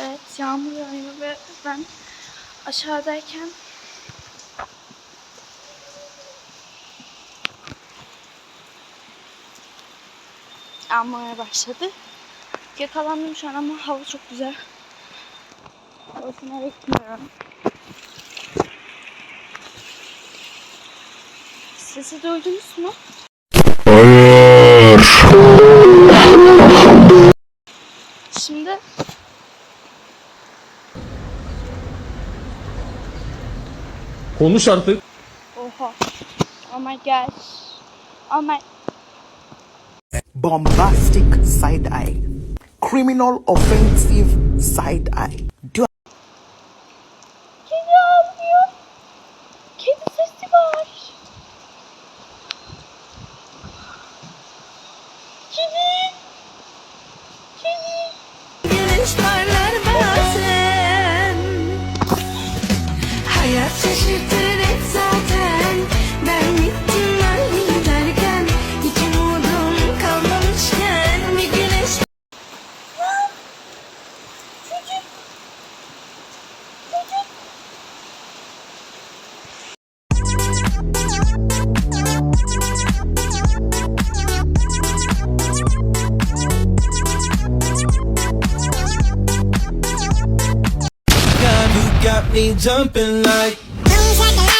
Evet yağmur yağıyor ve ben aşağıdayken yağmaya başladı. Yakalandım şu an ama hava çok güzel. O yüzden eve gitmiyorum. Sesi duydunuz mu? Şimdi Konuş artık. Oha. Oh my gosh. Oh my. bombastic side eye, criminal offensive side eye. Do Kedi ağlıyor. Kedi sesi var. Kedi. Kedi. Güneş 这是。jumping like.